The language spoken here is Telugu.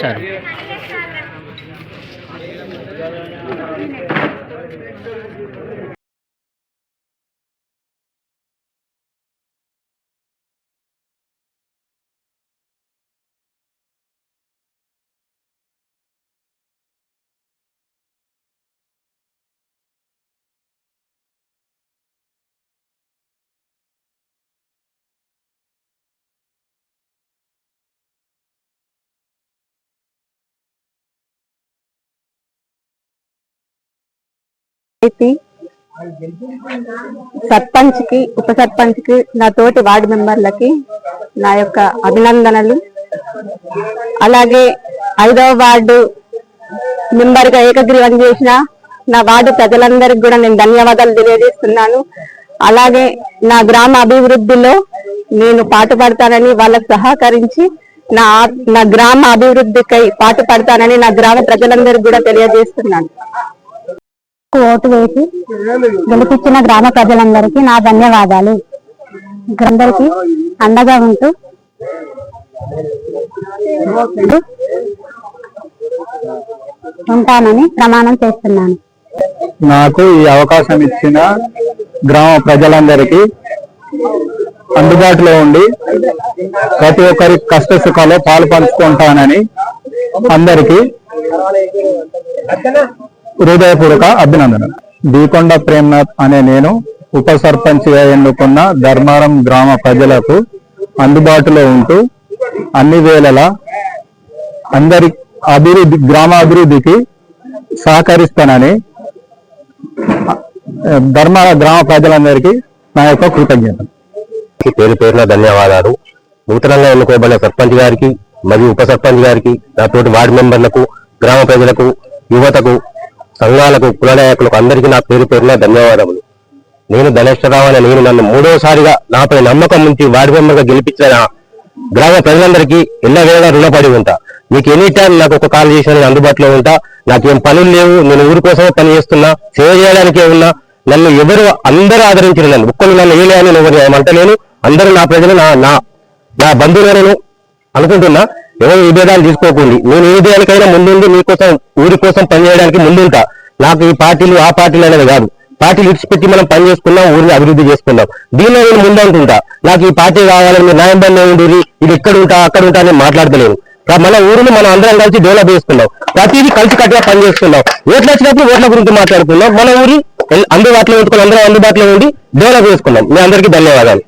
సరే. అయితే సర్పంచ్కి ఉప సర్పంచ్కి నా తోటి వార్డు మెంబర్లకి నా యొక్క అభినందనలు. అలాగే ఐదవ వార్డు మెంబర్గా ఏకగ్రీవం చేసిన నా వార్డు ప్రజలందరికీ కూడా నేను ధన్యవాదాలు తెలియజేస్తున్నాను. అలాగే నా గ్రామ అభివృద్ధిలో నేను పాటుపడతానని వాళ్ళకు సహకరించి నా నా గ్రామ అభివృద్ధికై పాటుపడతానని నా గ్రామ ప్రజలందరికీ కూడా తెలియజేస్తున్నాను. ఓటు వేసి గెలిపించిన గ్రామ ప్రజలందరికీ నా ధన్యవాదాలు. అందరికీ అండగా ఉంటూ ఉంటానని ప్రమాణం చేస్తున్నాను. నాకు ఈ అవకాశం ఇచ్చిన గ్రామ ప్రజలందరికీ అందుబాటులో ఉండి ప్రతి ఒక్కరి కష్ట సుఖాలు పాలు పంచుకుంటానని అందరికీ హృదయపూర్వక అభినందనలు. బీకొండ ప్రేమ్నాథ్ అనే నేను ఉప సర్పంచ్గా ఎన్నుకున్న ధర్మారం గ్రామ ప్రజలకు అందుబాటులో ఉంటూ అన్ని వేళలా అందరి అభివృద్ధి గ్రామ అభివృద్ధికి సహకరిస్తానని ధర్మ గ్రామ ప్రజలందరికీ నా యొక్క కృతజ్ఞత పేరు పేరున ధన్యవాదాలు. నూతనంగా ఎన్నుకోబడిన సర్పంచ్ గారికి మరియు ఉప సర్పంచ్ గారికి నాతోటి వార్డు మెంబర్లకు గ్రామ ప్రజలకు యువతకు సంఘాలకు కులనాయకులకు అందరికీ నా పేరు పేరున ధన్యవాదములు. నేను ధనేశ్వరరావు అనే నేను నన్ను మూడోసారిగా నాపై నమ్మకం నుంచి వార్డు మెంబర్గా గెలిపించిన గ్రామ ప్రజలందరికీ ఎల్లవేళ రుణపడి ఉంటా. మీకు ఎనీ టైం నాకు ఒక కాల్ చేసిన నేను అందుబాటులో ఉంటా. నాకేం పనులు లేవు నేను ఊరి కోసమే పని చేస్తున్నా సేవ చేయడానికే ఉన్నా. నన్ను ఎవరు అందరూ ఆదరించిన నన్ను. ఒక్కరు నన్ను ఏలే అని ఎవరు అంటలేను అందరూ నా ప్రజలు నా నా నా బంధువులు నేను అనుకుంటున్నా. ఎవరు ఈ తీసుకోకండి. నేను ఏ దేనికైనా ముందుండి మీకోసం ఊరి కోసం పనిచేయడానికి ముందుంటా. నాకు ఈ పార్టీలు ఆ పార్టీలు అనేది కాదు. పార్టీలు ఇడిచిపెట్టి మనం పని చేసుకున్నాం ఊరిని అభివృద్ధి చేసుకున్నాం దీనిలో నేను ముందంటుంటా. నాకు ఈ పార్టీ కావాలని మీరు న్యాయం ఉండి ఇది ఎక్కడ ఉంటా అక్కడ ఉంటా అని మాట్లాడతలేను మన ఊరిని మనం అందరం కలిసి డెవలప్ చేసుకున్నాం ప్రతిదీ కలిసి కట్టిగా పని చేసుకుందాం. ఓట్లు వచ్చినప్పుడు ఓట్ల గురించి మాట్లాడుకున్నాం మన ఊరి అందుబాటులో ఉంచుకొని అందరం అందుబాటులో ఉండి డెవలప్ చేసుకున్నాం మీ అందరికీ ధన్యవాదాలు.